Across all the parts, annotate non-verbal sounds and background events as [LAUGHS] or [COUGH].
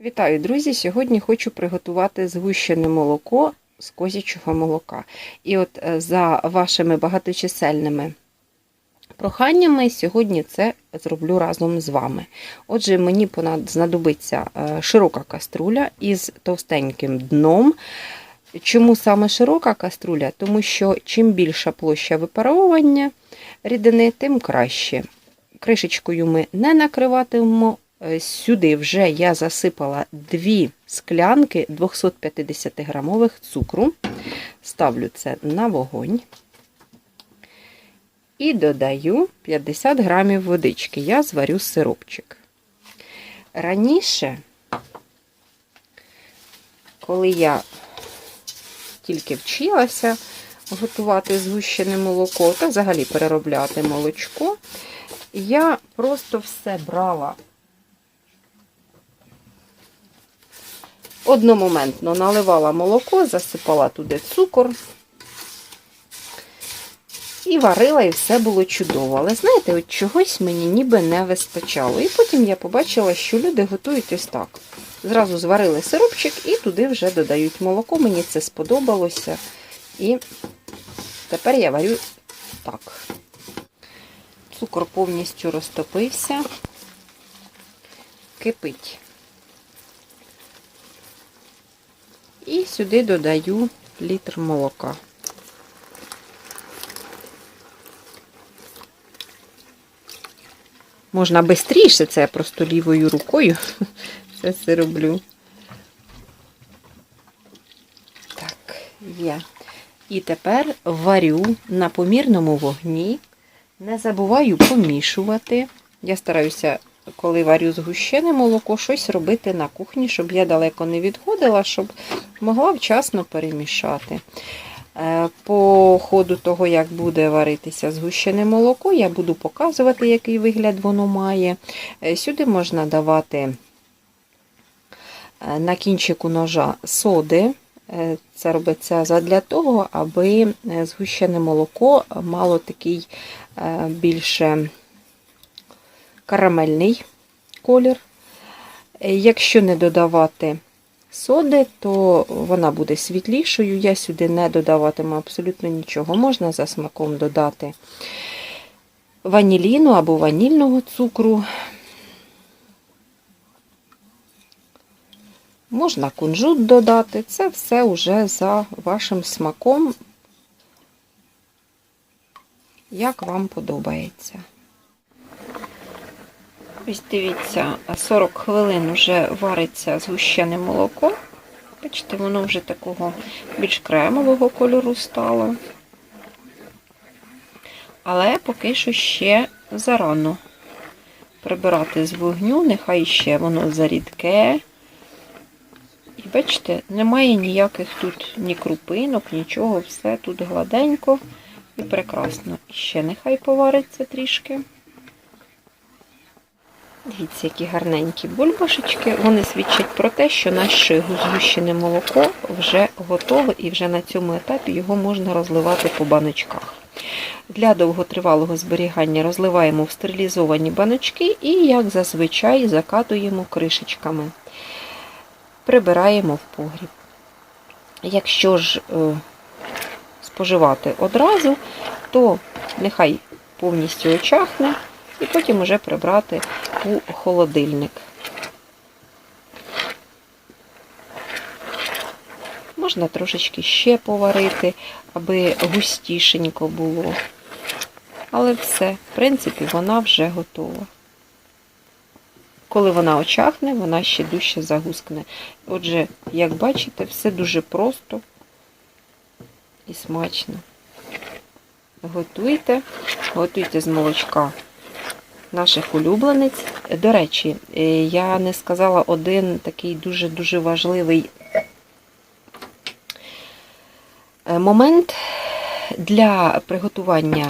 Вітаю, друзі! Сьогодні хочу приготувати згущене молоко з козячого молока. І от е, за вашими багаточисельними проханнями сьогодні це зроблю разом з вами. Отже, мені знадобиться е, широка каструля із товстеньким дном. Чому саме широка каструля? Тому що чим більша площа випаровування рідини, тим краще. Кришечкою ми не накриватимемо. Е, Сюди вже я засипала дві склянки 250 грамових цукру. Ставлю це на вогонь. І додаю 50 грамів водички. Я зварю сиропчик. Раніше, коли я тільки вчилася готувати згущене молоко та взагалі переробляти молочко, я просто все брала одномоментно наливала молоко, засипала туди цукор і варила, і все було чудово. Але знаєте, от чогось мені ніби не вистачало. І потім я побачила, що люди готують ось так. Зразу зварили сиропчик і туди вже додають молоко. Мені це сподобалося. І тепер я варю так. Цукор повністю розтопився, кипить. І сюди додаю літр молока. Можна швидше, це я просто лівою рукою [LAUGHS] це все роблю. Так, є. І тепер варю на помірному вогні. Не забуваю помішувати. Я стараюся, коли варю згущене молоко, щось робити на кухні, щоб я далеко не відходила, щоб могла вчасно перемішати. Е, По ходу того, як буде варитися згущене молоко, я буду показувати, який вигляд воно має. Е, Сюди можна давати е, на кінчику ножа соди. Це робиться задля того, аби згущене молоко мало такий більше карамельний колір. Е, Якщо не додавати соди, то вона буде світлішою. Я сюди не додаватиму абсолютно нічого. Можна за смаком додати ваніліну або ванільного цукру. Можна кунжут додати. Це все вже за вашим смаком, як вам подобається. Ось дивіться, 40 хвилин вже вариться згущене молоко. Бачите, воно вже такого більш кремового кольору стало. Але поки що ще зарано прибирати з вогню, нехай ще воно зарідке. І бачите, немає ніяких тут ні крупинок, нічого, все тут гладенько і прекрасно. І ще нехай повариться трішки. Дивіться, які гарненькі бульбашечки. Вони свідчать про те, що наше згущене молоко вже готове і вже на цьому етапі його можна розливати по баночках. Для довготривалого зберігання розливаємо в стерилізовані баночки і, як зазвичай, закатуємо кришечками. Прибираємо в погріб. Якщо ж е, споживати одразу, то нехай повністю очахне і потім уже прибрати у холодильник. Можна трошечки ще поварити, аби густішенько було. Але все, в принципі, вона вже готова. Коли вона очахне, вона ще дужче загускне. Отже, як бачите, все дуже просто і смачно. Готуйте, готуйте з молочка наших улюбленець. До речі, е, я не сказала один такий дуже-дуже важливий е, момент для приготування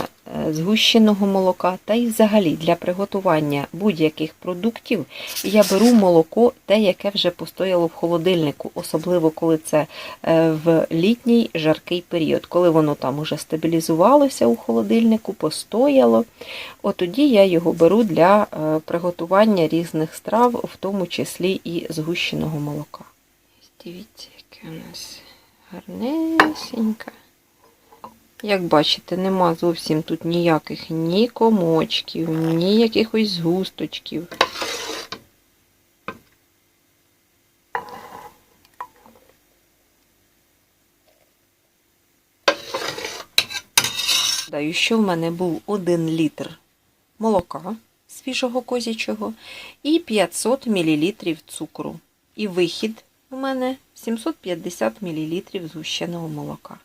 згущеного молока та й взагалі для приготування будь-яких продуктів я беру молоко, те, яке вже постояло в холодильнику, особливо коли це е, в літній жаркий період, коли воно там уже стабілізувалося у холодильнику, постояло. От тоді я його беру для е, приготування різних страв, в тому числі і згущеного молока. Дивіться, яке у нас гарнесеньке. Як бачите, нема зовсім тут ніяких ні комочків, ні якихось згусточків. Даю, що в мене був 1 літр молока свіжого козячого і 500 мл цукру. І вихід у мене 750 мл згущеного молока.